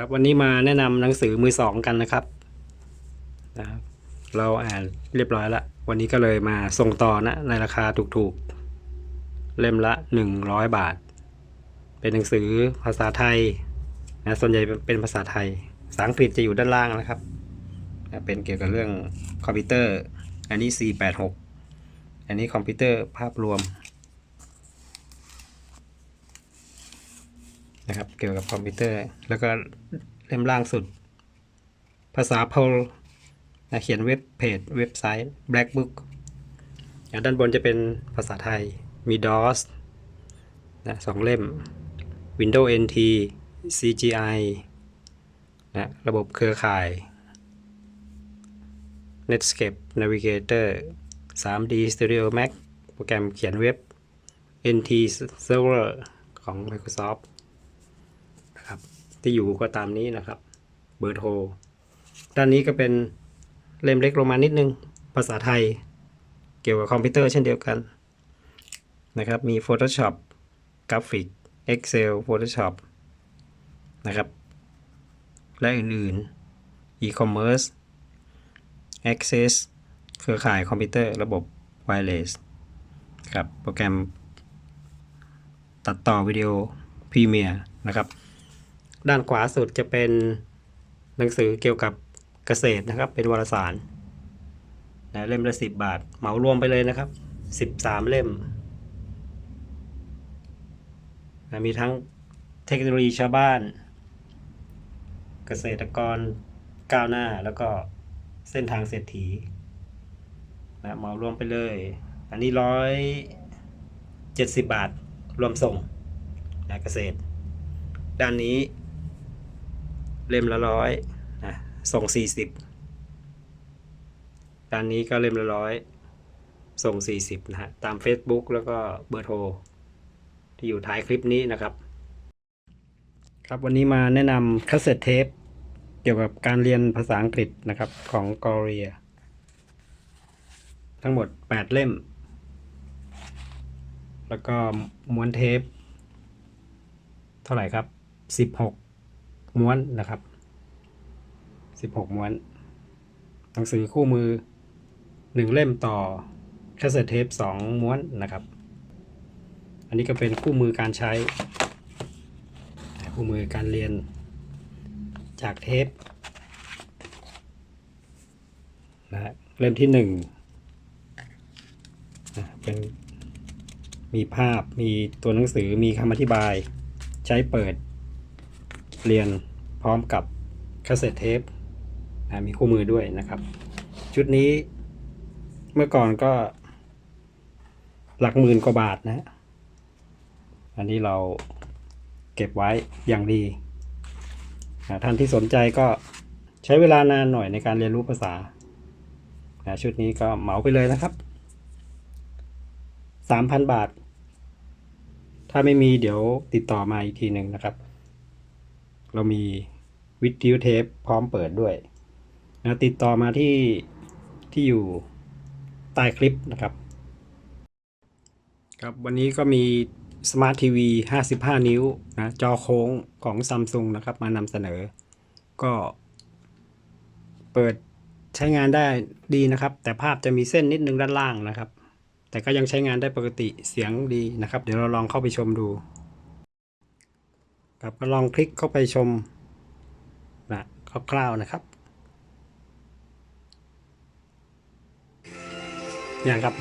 ครับวันนี้มาแนะนำหนังสือมือสองกันนะครับนะเราอ่านเรียบร้อยแล้ว วันนี้ก็เลยมาส่งต่อนะในราคาถูกๆ เล่มละ 100 บาท เป็นหนังสือภาษาไทยนะส่วนใหญ่เป็นภาษาไทยภาษาอังกฤษจะอยู่ด้านล่างนะครับนะเป็นเกี่ยวกับเรื่องคอมพิวเตอร์ อันนี้ 486 อันนี้คอมพิวเตอร์ภาพรวม นะครับ เกี่ยวกับคอมพิวเตอร์ แล้วก็เล่มล่างสุด ภาษาพลนะเขียนเว็บเพจเว็บไซต์ Black Book อย่างด้านบนจะเป็นภาษาไทย มี DOS นะสองเล่ม Windows NT CGI นะระบบเครือข่าย Netscape Navigator 3D Studio Mac โปรแกรมเขียนเว็บ NT Server ของ Microsoft นะครับ ที่อยู่ก็ตามนี้นะครับ เบอร์โทร ด้านนี้ก็เป็นเล่มเล็กลงมานิดนึง ภาษาไทย เกี่ยวกับคอมพิวเตอร์เช่นเดียวกันนะครับ มี Photoshop กราฟิก Excel Photoshop นะครับ และอื่นๆ e-commerce access เครือข่ายคอมพิวเตอร์ระบบ wireless ครับ โปรแกรมตัดต่อวิดีโอ Premiere นะครับ ด้านขวาสุดจะเป็นหนังสือเกี่ยวกับเกษตรนะครับ เป็นวารสารนะเล่มละสิบบาท เหมารวมไปเลยนะครับสิบสามเล่มนะมีทั้งเทคโนโลยีชาวบ้าน เกษตรกรก้าวหน้าแล้วก็เส้นทางเศรษฐีนะเหมารวมไปเลย อันนี้ร้อยเจ็ดสิบบาทรวมส่งนะเกษตร ด้านนี้ เล่มละร้อยนะส่งสี่สิบด้านนี้ก็เล่มละร้อยส่งสี่สิบนะฮะ ตาม Facebook แล้วก็เบอร์โทร ที่อยู่ท้ายคลิปนี้นะครับ ครับวันนี้มาแนะนำคัสเซ็ตเทปเกี่ยวกับการเรียนภาษาอังกฤษนะครับของกอรียทั้งหมด 8 เล่ม แล้วก็ม้วนเทป เท่าไหร่ครับ 16 ม้วนนะครับ16ม้วน หนังสือคู่มือ1เล่มต่อแคสเซ็ตเทป2ม้วนนะครับ อันนี้ก็เป็นคู่มือการใช้ คู่มือการเรียนจากเทปนะฮะเล่มที่1นะเป็นมีภาพมีตัวหนังสือมีคำอธิบาย ใช้เปิด เรียนพร้อมกับคาสเซ็ตเทปนะมีคู่มือด้วยนะครับ ชุดนี้เมื่อก่อนก็ หลักหมื่นกว่าบาทนะ อันนี้เราเก็บไว้อย่างดีนะท่านที่สนใจก็ใช้เวลานานหน่อยในการเรียนรู้ภาษานะชุดนี้ก็เหมาไปเลยนะครับ 3,000 บาท ถ้าไม่มีเดี๋ยวติดต่อมาอีกทีหนึ่งนะครับ เรามีวิทยุเทปพร้อมเปิดด้วยนะติดต่อมาที่ที่อยู่ใต้คลิปนะครับ ครับวันนี้ก็มีสมาร์ททีวี 55 นิ้วนะจอโค้งของซัมซุงนะครับ มานำเสนอ ก็เปิดใช้งานได้ดีนะครับ แต่ภาพจะมีเส้นนิดนึงด้านล่างนะครับ แต่ก็ยังใช้งานได้ปกติเสียงดีนะครับ เดี๋ยวเราลองเข้าไปชมดู ครับก็ลองคลิกเข้าไปชมนะคร่าวๆนะครับอย่างครับ